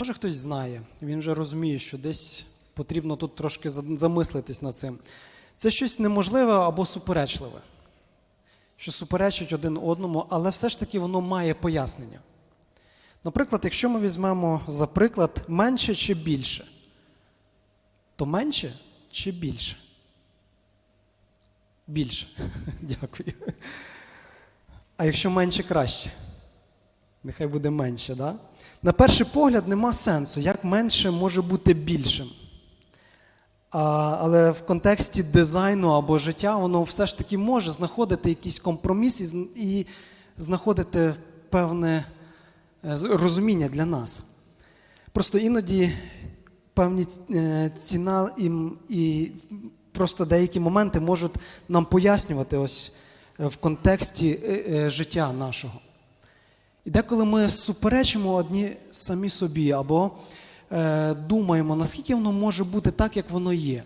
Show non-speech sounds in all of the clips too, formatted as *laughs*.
Може хтось знає, він вже розуміє, що десь потрібно тут трошки замислитись над цим. Це щось неможливе або суперечливе, що суперечить один одному, але все ж таки воно має пояснення. Наприклад, якщо ми візьмемо за приклад менше чи більше, то менше чи більше? Більше. *laughs* Дякую. А якщо менше краще? Нехай буде менше, да? На перший погляд нема сенсу, як менше може бути більшим. Але в контексті дизайну або життя воно все ж таки може знаходити якийсь компроміс і, і знаходити певне е, розуміння для нас. Просто іноді певні е, ціна і, і просто деякі моменти можуть нам пояснювати ось е, в контексті життя нашого. І деколи ми суперечимо одні самі собі, або е, думаємо, наскільки воно може бути так, як воно є.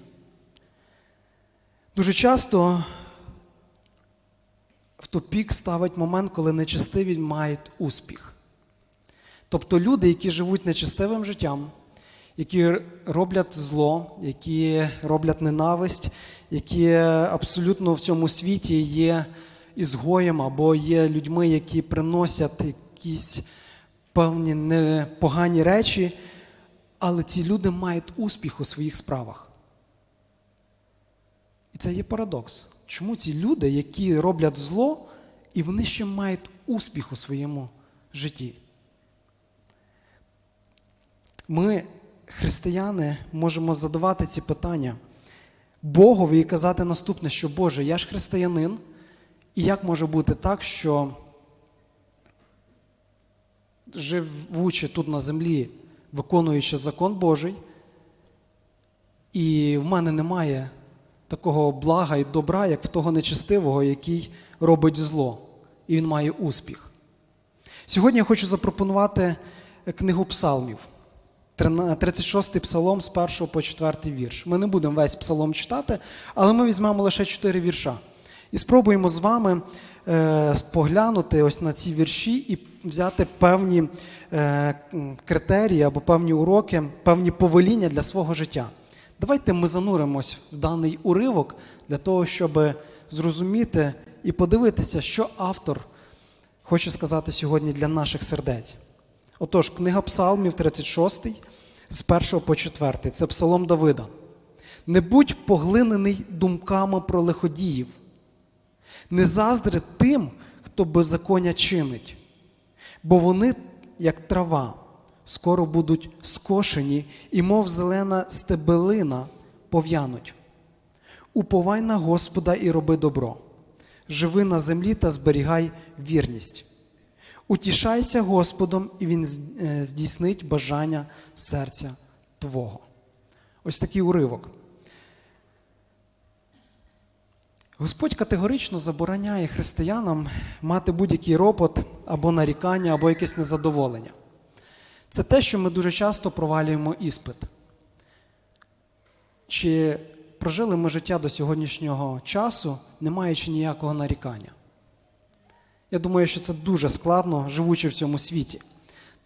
Дуже часто в тупік ставить момент, коли нечестиві мають успіх. Тобто люди, які живуть нечестивим життям, які роблять зло, які роблять ненависть, які абсолютно в цьому світі є ізгоєм або є людьми, які приносять якісь певні непогані речі, але ці люди мають успіх у своїх справах. І це є парадокс. Чому ці люди, які роблять зло, і вони ще мають успіх у своєму житті? Ми, християни, можемо задавати ці питання Богові і казати наступне, що Боже, я ж християнин, і як може бути так, що живучи тут на землі, виконуючи закон Божий, і в мене немає такого блага і добра, як в того нечестивого, який робить зло, і він має успіх. Сьогодні я хочу запропонувати книгу псалмів. 36-й псалом з 1 по 4 вірш. Ми не будемо весь псалом читати, але ми візьмемо лише 4 вірша. І спробуємо з вами споглянути ось на ці вірші і взяти певні е, критерії або певні уроки, певні повеління для свого життя. Давайте ми зануримось в даний уривок для того, щоб зрозуміти і подивитися, що автор хоче сказати сьогодні для наших сердець. Отож, книга Псалмів 36, з 1 по 4. Це Псалом Давида. Не будь поглинений думками про лиходіїв, не заздри тим, хто беззаконня чинить, бо вони, як трава, скоро будуть скошені, і, мов зелена стебелина, пов'януть. Уповай на Господа і роби добро, живи на землі та зберігай вірність. Утішайся Господом, і Він е, здійснить бажання серця Твого. Ось такий уривок. Господь категорично забороняє християнам мати будь-який ропот або нарікання, або якесь незадоволення. Це те, що ми дуже часто провалюємо іспит. Чи прожили ми життя до сьогоднішнього часу, не маючи ніякого нарікання? Я думаю, що це дуже складно, живучи в цьому світі.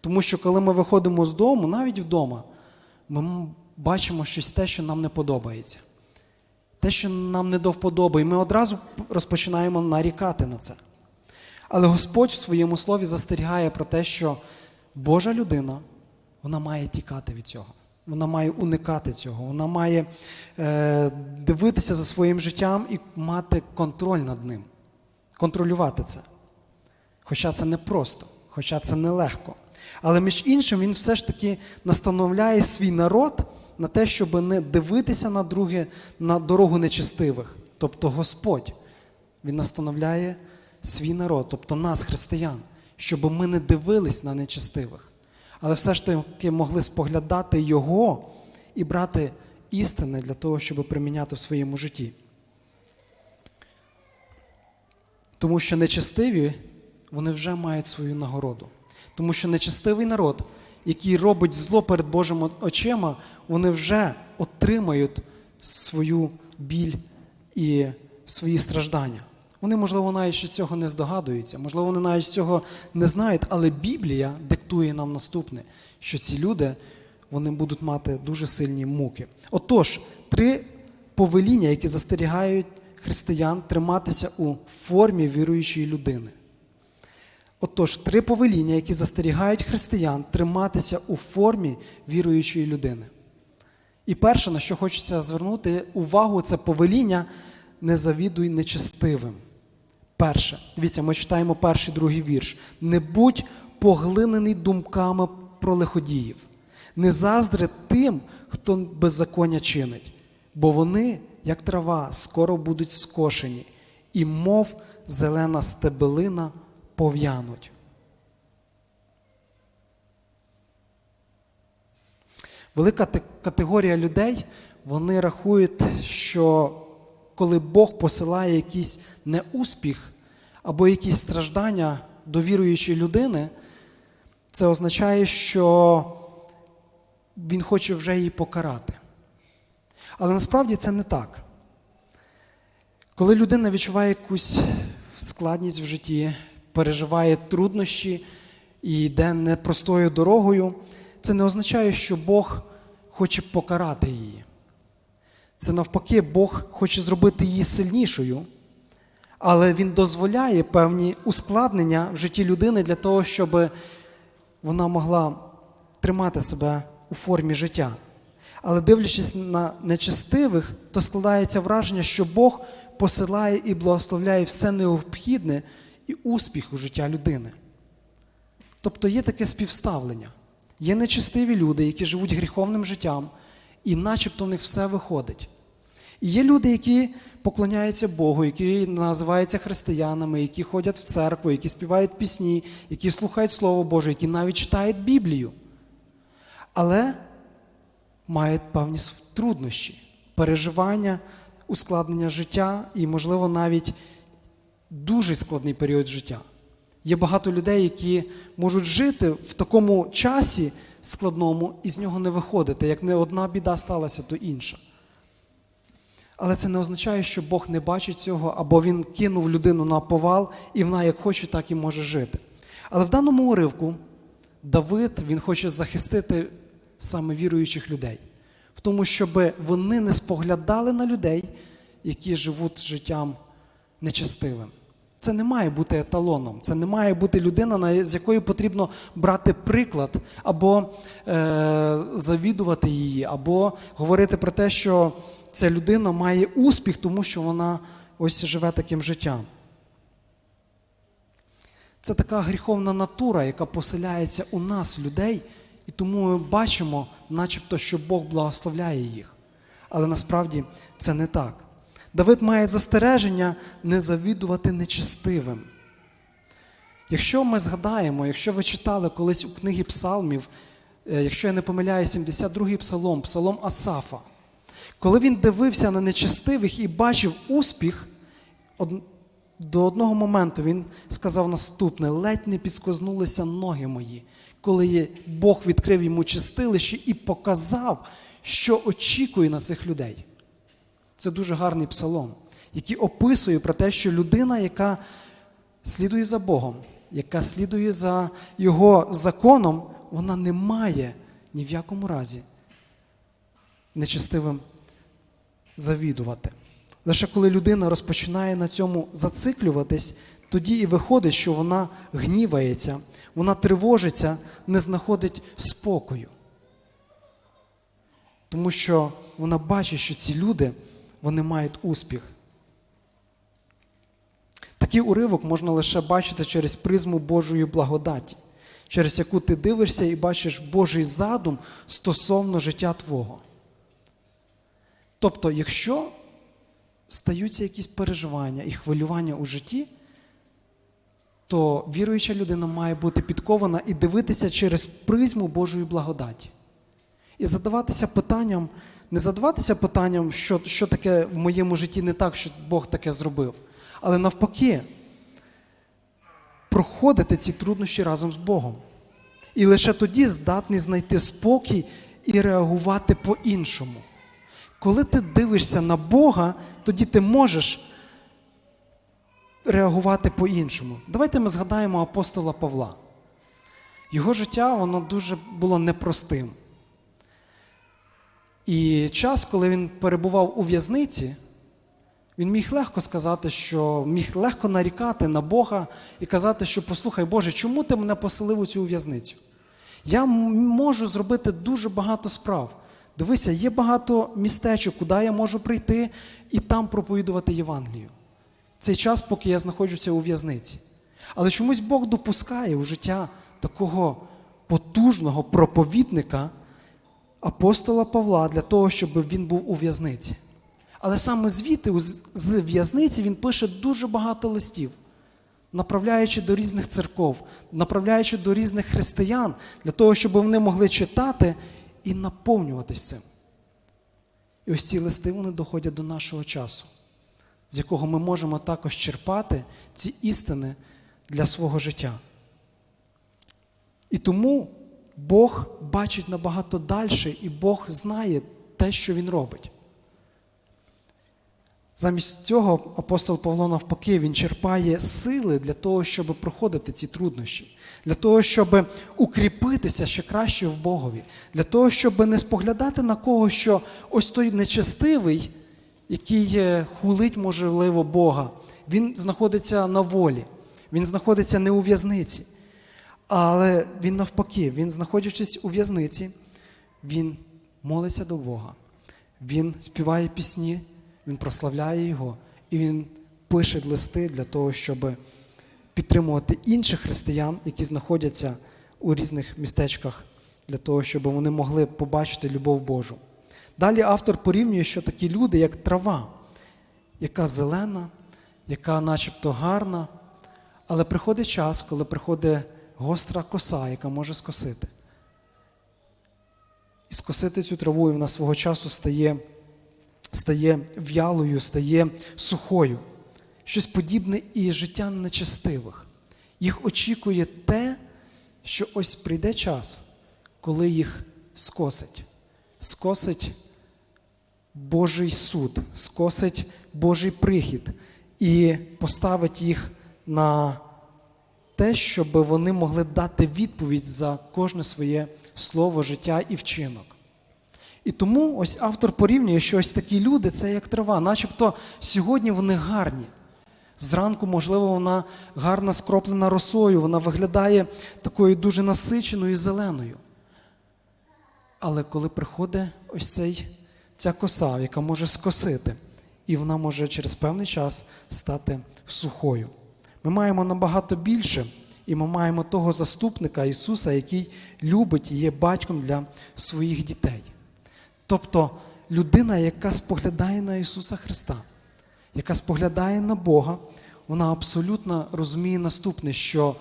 Тому що коли ми виходимо з дому, навіть вдома, ми бачимо щось те, що нам не подобається. Те, що нам не до вподоби, і ми одразу розпочинаємо нарікати на це. Але Господь в своєму слові застерігає про те, що Божа людина вона має тікати від цього. Вона має уникати цього, вона має е, дивитися за своїм життям і мати контроль над ним, контролювати це. Хоча це не просто, хоча це нелегко. Але між іншим, він все ж таки настановляє свій народ на те, щоб не дивитися на друге, на дорогу нечестивих. Тобто Господь, Він настановляє свій народ, тобто нас, християн, щоб ми не дивились на нечестивих, але все ж таки могли споглядати Його і брати істини для того, щоб приміняти в своєму житті. Тому що нечестиві, вони вже мають свою нагороду. Тому що нечестивий народ, який робить зло перед Божими очима, вони вже отримають свою біль і свої страждання. Вони, можливо, навіть ще цього не здогадуються, можливо, вони навіть цього не знають, але Біблія диктує нам наступне, що ці люди вони будуть мати дуже сильні муки. Отож, три повеління, які застерігають християн триматися у формі віруючої людини. Отож, три повеління, які застерігають християн триматися у формі віруючої людини. І перше, на що хочеться звернути увагу, це повеління не завідуй нечестивим. Перше, дивіться, ми читаємо перший другий вірш. Не будь поглинений думками про лиходіїв, не заздри тим, хто беззаконня чинить, бо вони, як трава, скоро будуть скошені, і мов зелена стебелина пов'януть. Велика категорія людей вони рахують, що коли Бог посилає якийсь неуспіх або якісь страждання до віруючої людини, це означає, що Він хоче вже її покарати. Але насправді це не так. Коли людина відчуває якусь складність в житті, переживає труднощі і йде непростою дорогою, це не означає, що Бог хоче покарати її. Це навпаки, Бог хоче зробити її сильнішою, але Він дозволяє певні ускладнення в житті людини для того, щоб вона могла тримати себе у формі життя. Але дивлячись на нечестивих, то складається враження, що Бог посилає і благословляє все необхідне і успіх у життя людини. Тобто є таке співставлення. Є нечестиві люди, які живуть гріховним життям, і начебто в них все виходить. І є люди, які поклоняються Богу, які називаються християнами, які ходять в церкву, які співають пісні, які слухають Слово Боже, які навіть читають Біблію. Але мають певні труднощі, переживання, ускладнення життя і, можливо, навіть дуже складний період життя. Є багато людей, які можуть жити в такому часі складному і з нього не виходити. Як не одна біда сталася, то інша. Але це не означає, що Бог не бачить цього, або Він кинув людину на повал, і вона як хоче, так і може жити. Але в даному уривку Давид він хоче захистити саме віруючих людей, в тому, щоб вони не споглядали на людей, які живуть життям нечестивим. Це не має бути еталоном, це не має бути людина, з якої потрібно брати приклад, або е, завідувати її, або говорити про те, що ця людина має успіх, тому що вона ось живе таким життям. Це така гріховна натура, яка поселяється у нас, людей, і тому ми бачимо, начебто, що Бог благословляє їх. Але насправді це не так. Давид має застереження не завідувати нечестивим. Якщо ми згадаємо, якщо ви читали колись у книгі Псалмів, е, якщо я не помиляю, 72-й псалом, псалом Асафа, коли він дивився на нечестивих і бачив успіх, до одного моменту він сказав наступне: ледь не підскознулися ноги мої, коли Бог відкрив йому чистилище і показав, що очікує на цих людей. Це дуже гарний псалом, який описує про те, що людина, яка слідує за Богом, яка слідує за Його законом, вона не має ні в якому разі нечестивим завідувати. Лише коли людина розпочинає на цьому зациклюватись, тоді і виходить, що вона гнівається, вона тривожиться, не знаходить спокою. Тому що вона бачить, що ці люди вони мають успіх. Такий уривок можна лише бачити через призму Божої благодаті, через яку ти дивишся і бачиш Божий задум стосовно життя Твого. Тобто, якщо стаються якісь переживання і хвилювання у житті, то віруюча людина має бути підкована і дивитися через призму Божої благодаті. І задаватися питанням, не задаватися питанням, що, що таке в моєму житті не так, що Бог таке зробив, але навпаки, проходити ці труднощі разом з Богом. І лише тоді здатний знайти спокій і реагувати по-іншому. Коли ти дивишся на Бога, тоді ти можеш реагувати по-іншому. Давайте ми згадаємо апостола Павла. Його життя воно дуже було непростим. І час, коли він перебував у в'язниці, він міг легко сказати, що міг легко нарікати на Бога і казати, що послухай, Боже, чому ти мене поселив у цю в'язницю? Я можу зробити дуже багато справ. Дивися, є багато містечок, куди я можу прийти і там проповідувати Євангелію. Цей час, поки я знаходжуся у в'язниці. Але чомусь Бог допускає у життя такого потужного проповідника апостола Павла для того, щоб він був у в'язниці. Але саме звідти, з в'язниці, він пише дуже багато листів, направляючи до різних церков, направляючи до різних християн, для того, щоб вони могли читати і наповнюватись цим. І ось ці листи вони доходять до нашого часу, з якого ми можемо також черпати ці істини для свого життя. І тому Бог бачить набагато далі, і Бог знає те, що Він робить. Замість цього апостол Павло навпаки він черпає сили для того, щоб проходити ці труднощі, для того, щоб укріпитися ще краще в Богові, для того, щоб не споглядати на кого, що ось той нечестивий, який е, хулить, можливо, Бога, він знаходиться на волі, він знаходиться не у в'язниці. Але він навпаки, він, знаходячись у в'язниці, він молиться до Бога, він співає пісні, він прославляє Його, і він пише листи для того, щоб підтримувати інших християн, які знаходяться у різних містечках, для того, щоб вони могли побачити любов Божу. Далі автор порівнює, що такі люди, як трава, яка зелена, яка начебто гарна, але приходить час, коли приходить гостра коса, яка може скосити. І скосити цю траву, і вона свого часу стає, стає в'ялою, стає сухою. Щось подібне і життя нечестивих. Їх очікує те, що ось прийде час, коли їх скосить. Скосить Божий суд, скосить Божий прихід і поставить їх на те, щоб вони могли дати відповідь за кожне своє слово, життя і вчинок. І тому ось автор порівнює, що ось такі люди це як трава, начебто сьогодні вони гарні. Зранку, можливо, вона гарно скроплена росою, вона виглядає такою дуже насиченою і зеленою. Але коли приходить ось цей, ця коса, яка може скосити, і вона може через певний час стати сухою. Ми маємо набагато більше, і ми маємо того заступника Ісуса, який любить і є батьком для своїх дітей. Тобто людина, яка споглядає на Ісуса Христа, яка споглядає на Бога, вона абсолютно розуміє наступне, що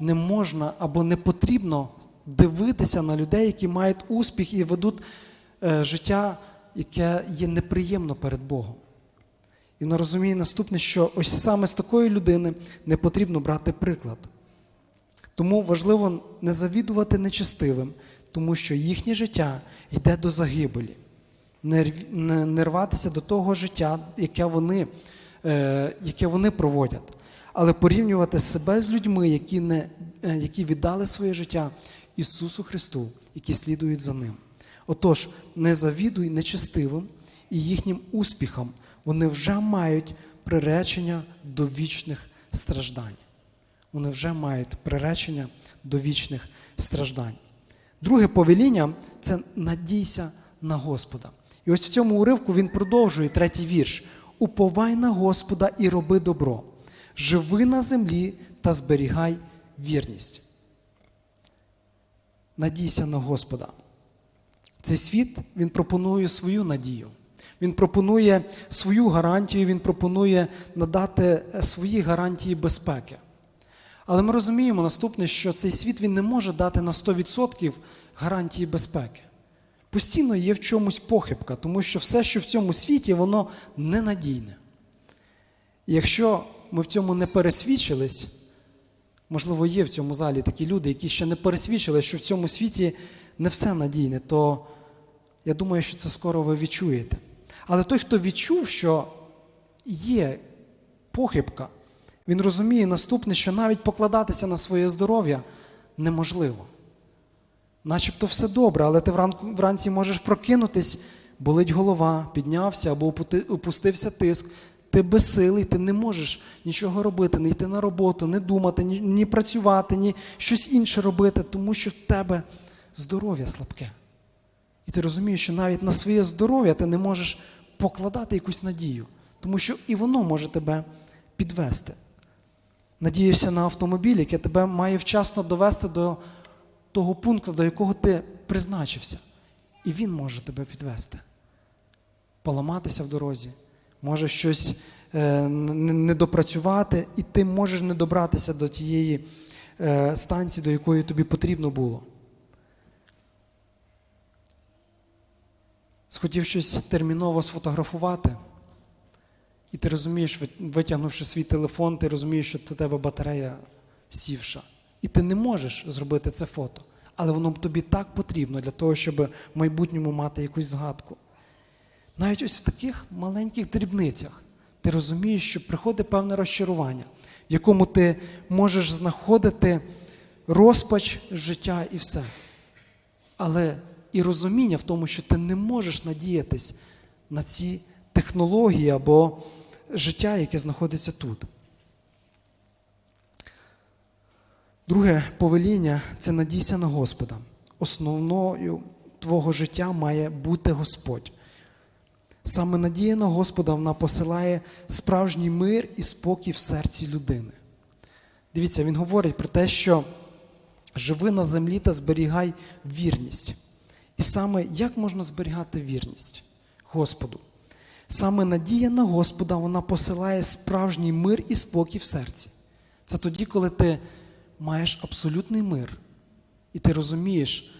не можна або не потрібно дивитися на людей, які мають успіх і ведуть е, життя, яке є неприємно перед Богом. І вона розуміє наступне, що ось саме з такої людини не потрібно брати приклад. Тому важливо не завідувати нечестивим, тому що їхнє життя йде до загибелі. Не рватися до того життя, яке вони, е, яке вони проводять, але порівнювати себе з людьми, які, не, е, які віддали своє життя Ісусу Христу, які слідують за Ним. Отож, не завідуй нечестивим і їхнім успіхам, вони вже мають приречення до вічних страждань. Вони вже мають приречення до вічних страждань. Друге повеління це надійся на Господа. І ось в цьому уривку він продовжує третій вірш: Уповай на Господа і роби добро, живи на землі та зберігай вірність. Надійся на Господа. Цей світ він пропонує свою надію. Він пропонує свою гарантію, він пропонує надати е, свої гарантії безпеки. Але ми розуміємо наступне, що цей світ він не може дати на 100% гарантії безпеки. Постійно є в чомусь похибка, тому що все, що в цьому світі, воно ненадійне. І якщо ми в цьому не пересвідчились, можливо, є в цьому залі такі люди, які ще не пересвідчили, що в цьому світі не все надійне, то я думаю, що це скоро ви відчуєте. Але той, хто відчув, що є похибка, Він розуміє наступне, що навіть покладатися на своє здоров'я неможливо. Начебто все добре, але ти вранці можеш прокинутись, болить голова, піднявся або опустився тиск. Ти безсилий, ти не можеш нічого робити, не йти на роботу, не думати, ні, ні працювати, ні щось інше робити, тому що в тебе здоров'я слабке. І ти розумієш, що навіть на своє здоров'я ти не можеш покладати якусь надію, тому що і воно може тебе підвести. Надієшся на автомобіль, який тебе має вчасно довести до того пункту, до якого ти призначився. І він може тебе підвести. Поламатися в дорозі, може щось е, н- не допрацювати, і ти можеш не добратися до тієї е, станції, до якої тобі потрібно було. Схотів щось терміново сфотографувати, і ти розумієш, витягнувши свій телефон, ти розумієш, що до тебе батарея сівша. І ти не можеш зробити це фото. Але воно тобі так потрібно для того, щоб в майбутньому мати якусь згадку. Навіть ось в таких маленьких дрібницях ти розумієш, що приходить певне розчарування, в якому ти можеш знаходити розпач життя і все. Але і розуміння в тому, що ти не можеш надіятись на ці технології або життя, яке знаходиться тут. Друге повеління це надійся на Господа. Основною твого життя має бути Господь. Саме надія на Господа вона посилає справжній мир і спокій в серці людини. Дивіться, він говорить про те, що живи на землі та зберігай вірність. І саме як можна зберігати вірність Господу? Саме надія на Господа вона посилає справжній мир і спокій в серці. Це тоді, коли ти маєш абсолютний мир, і ти розумієш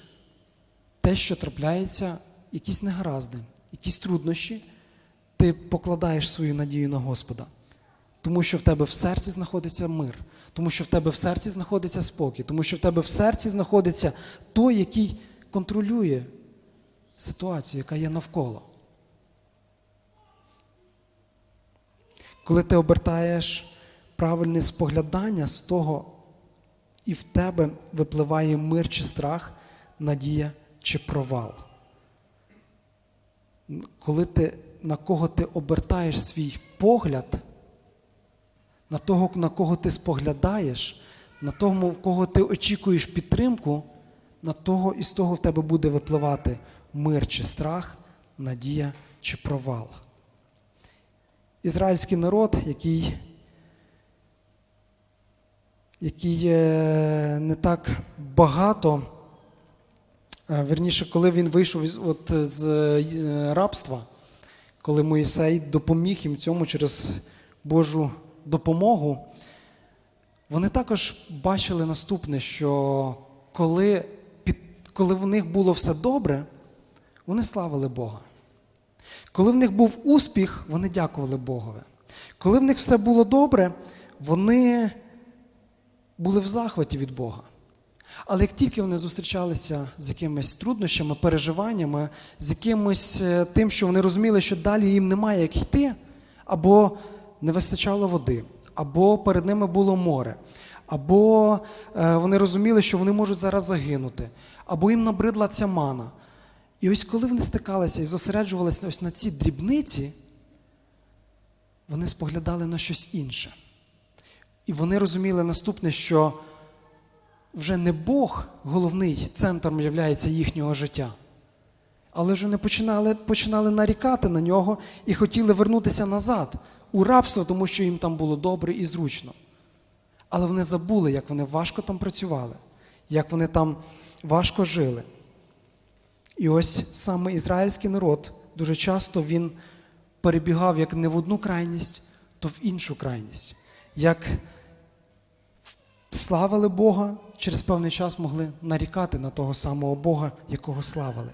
те, що трапляється, якісь негаразди, якісь труднощі, ти покладаєш свою надію на Господа. Тому що в тебе в серці знаходиться мир, тому що в тебе в серці знаходиться спокій, тому що в тебе в серці знаходиться той, який контролює ситуацію, яка є навколо. Коли ти обертаєш правильне споглядання з того, і в тебе випливає мир чи страх, надія чи провал. Коли ти, на кого ти обертаєш свій погляд, на того, на кого ти споглядаєш, на того, в кого ти очікуєш підтримку, на того і з того в тебе буде випливати мир чи страх, надія чи провал. Ізраїльський народ, який, який е, не так багато, е, верніше, коли він вийшов от, з е, рабства, коли Моїсей допоміг їм в цьому через Божу допомогу, вони також бачили наступне, що коли, коли в них було все добре, вони славили Бога. Коли в них був успіх, вони дякували Богові. Коли в них все було добре, вони були в захваті від Бога. Але як тільки вони зустрічалися з якимись труднощами, переживаннями, з якимось е, тим, що вони розуміли, що далі їм немає як йти, або не вистачало води, або перед ними було море, або е, вони розуміли, що вони можуть зараз загинути, або їм набридла ця мана. І ось коли вони стикалися і зосереджувалися ось на ці дрібниці, вони споглядали на щось інше. І вони розуміли наступне, що вже не Бог головний центром являється їхнього життя. Але вже вони починали, починали нарікати на нього і хотіли вернутися назад у рабство, тому що їм там було добре і зручно. Але вони забули, як вони важко там працювали, як вони там важко жили. І ось саме ізраїльський народ дуже часто він перебігав як не в одну крайність, то в іншу крайність. Як славили Бога, через певний час могли нарікати на того самого Бога, якого славили.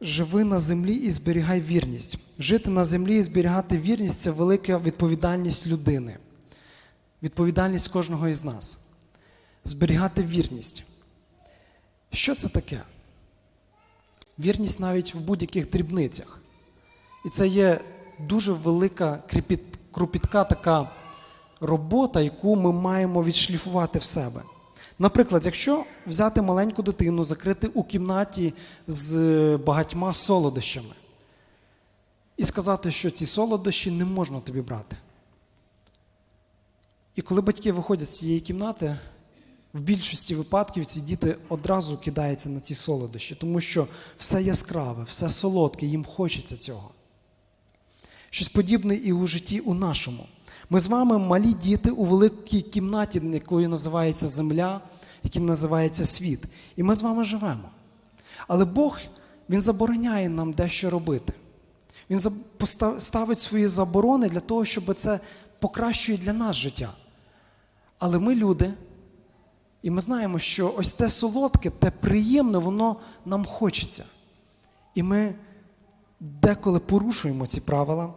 Живи на землі і зберігай вірність. Жити на землі і зберігати вірність це велика відповідальність людини, відповідальність кожного із нас. Зберігати вірність. Що це таке? Вірність навіть в будь-яких дрібницях. І це є дуже велика кріпіт, кропітка така робота, яку ми маємо відшліфувати в себе. Наприклад, якщо взяти маленьку дитину, закрити у кімнаті з багатьма солодощами і сказати, що ці солодощі не можна тобі брати. І коли батьки виходять з цієї кімнати, в більшості випадків ці діти одразу кидаються на ці солодощі, тому що все яскраве, все солодке, їм хочеться цього. Щось подібне і у житті у нашому. Ми з вами малі діти у великій кімнаті, якою називається земля, який називається світ. І ми з вами живемо. Але Бог Він забороняє нам дещо робити. Він ставить свої заборони для того, щоб це покращує для нас життя. Але ми люди, і ми знаємо, що ось те солодке, те приємне, воно нам хочеться. І ми деколи порушуємо ці правила,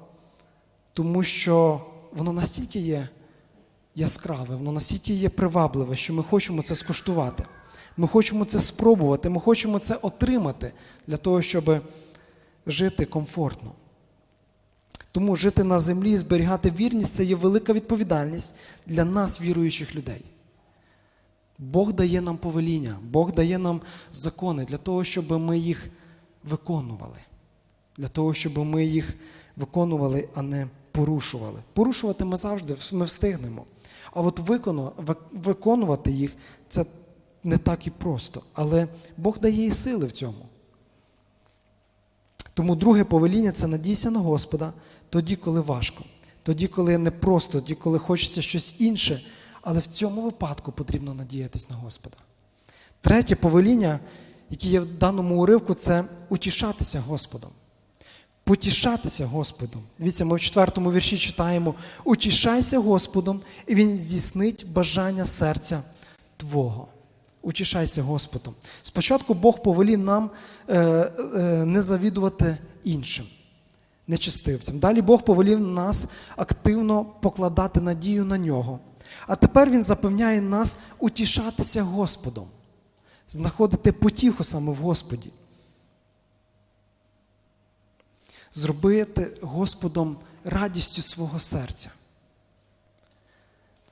тому що воно настільки є яскраве, воно настільки є привабливе, що ми хочемо це скуштувати. Ми хочемо це спробувати, ми хочемо це отримати для того, щоб жити комфортно. Тому жити на землі і зберігати вірність це є велика відповідальність для нас, віруючих людей. Бог дає нам повеління, Бог дає нам закони для того, щоб ми їх виконували. Для того, щоб ми їх виконували, а не порушували. Порушувати ми завжди ми встигнемо. А от виконувати їх це не так і просто. Але Бог дає і сили в цьому. Тому друге повеління це надійся на Господа тоді, коли важко, тоді, коли не просто, тоді, коли хочеться щось інше, але в цьому випадку потрібно надіятись на Господа. Третє повеління, яке є в даному уривку, це утішатися Господом. Потішатися Господом. Дивіться, ми в четвертому вірші читаємо: Утішайся Господом, і Він здійснить бажання серця Твого. Утішайся Господом. Спочатку Бог повелів нам е, е, не завідувати іншим, нечестивцям. Далі Бог повелів нас активно покладати надію на нього. А тепер Він запевняє нас утішатися Господом, знаходити потіху саме в Господі. Зробити Господом радістю свого серця.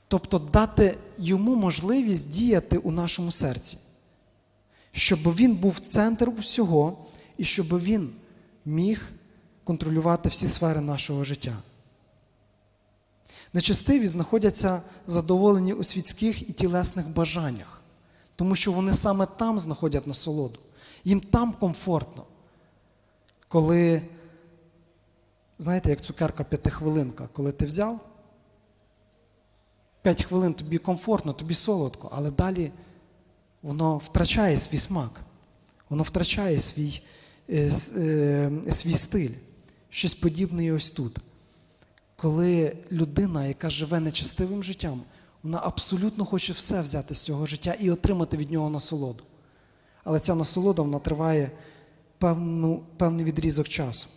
Тобто дати йому можливість діяти у нашому серці, щоб він був центр усього і щоб він міг контролювати всі сфери нашого життя. Нечестиві знаходяться задоволені у світських і тілесних бажаннях, тому що вони саме там знаходять насолоду. Їм там комфортно. Коли, знаєте, як цукерка п'ятихвилинка, коли ти взяв, п'ять хвилин тобі комфортно, тобі солодко, але далі воно втрачає свій смак, воно втрачає свій, е, е, свій стиль. Щось подібне і ось тут. Коли людина, яка живе нечестивим життям, вона абсолютно хоче все взяти з цього життя і отримати від нього насолоду. Але ця насолода вона триває певну, певний відрізок часу.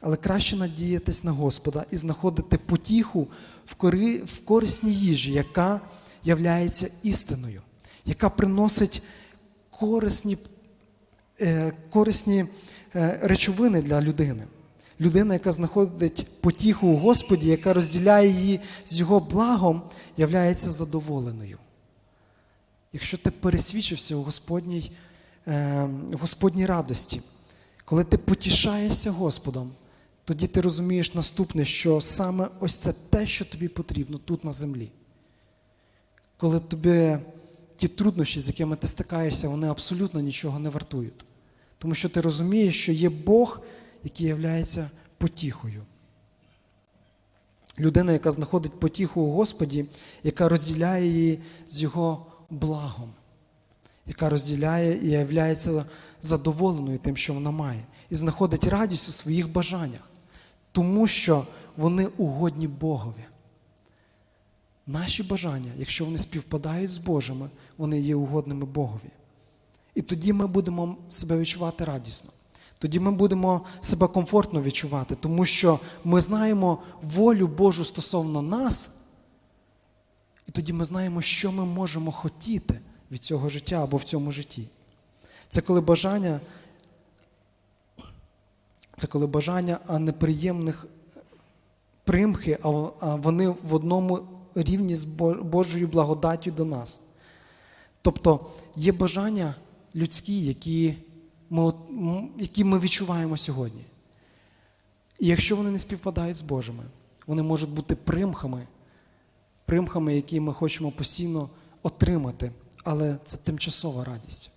Але краще надіятись на Господа і знаходити потіху в, кори, в корисній їжі, яка являється істиною, яка приносить корисні, е, корисні е, речовини для людини. Людина, яка знаходить потіху у Господі, яка розділяє її з його благом, являється задоволеною. Якщо ти пересвідчився у Господній, е, Господній радості, коли ти потішаєшся Господом, тоді ти розумієш наступне, що саме ось це те, що тобі потрібно тут на землі. Коли тобі ті труднощі, з якими ти стикаєшся, вони абсолютно нічого не вартують. Тому що ти розумієш, що є Бог, який являється потіхою. Людина, яка знаходить потіху у Господі, яка розділяє її з Його благом, яка розділяє і являється задоволеною тим, що вона має, і знаходить радість у своїх бажаннях, тому що вони угодні Богові. Наші бажання, якщо вони співпадають з Божими, вони є угодними Богові. І тоді ми будемо себе відчувати радісно. Тоді ми будемо себе комфортно відчувати, тому що ми знаємо волю Божу стосовно нас, і тоді ми знаємо, що ми можемо хотіти від цього життя або в цьому житті. Це коли бажання, Це коли бажання, а неприємних примхи, а вони в одному рівні з Божою благодаттю до нас. Тобто є бажання людські, які ми, які ми відчуваємо сьогодні. І якщо вони не співпадають з Божими, вони можуть бути примхами, примхами, які ми хочемо постійно отримати, але це тимчасова радість.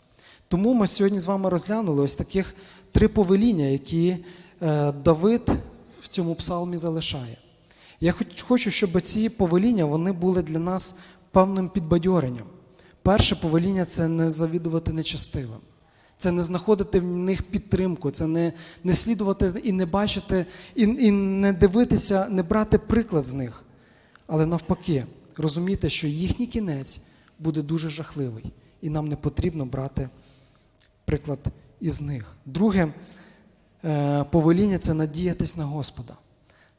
Тому ми сьогодні з вами розглянули ось таких три повеління, які е, Давид в цьому псалмі залишає. Я хочу, щоб ці повеління вони були для нас певним підбадьоренням. Перше повеління це не завідувати нечестивим. Це не знаходити в них підтримку, це не, не слідувати і не бачити, і, і не дивитися, не брати приклад з них. Але навпаки, розуміти, що їхній кінець буде дуже жахливий, і нам не потрібно брати приклад із них. Друге е, повеління це надіятись на Господа.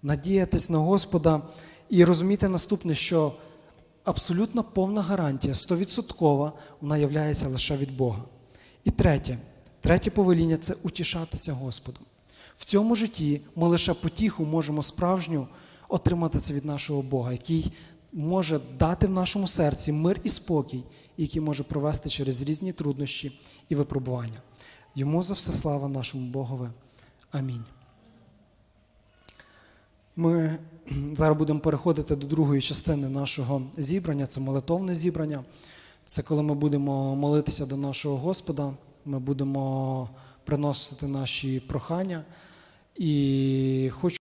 Надіятись на Господа і розуміти наступне, що абсолютно повна гарантія, стовідсоткова, вона являється лише від Бога. І третє, третє повеління це утішатися Господом. В цьому житті ми лише потіху можемо справжню отримати це від нашого Бога, який може дати в нашому серці мир і спокій, який може провести через різні труднощі і випробування. Йому за все слава нашому Богові. Амінь. Ми зараз будемо переходити до другої частини нашого зібрання. Це молитовне зібрання. Це коли ми будемо молитися до нашого Господа, ми будемо приносити наші прохання. І хочу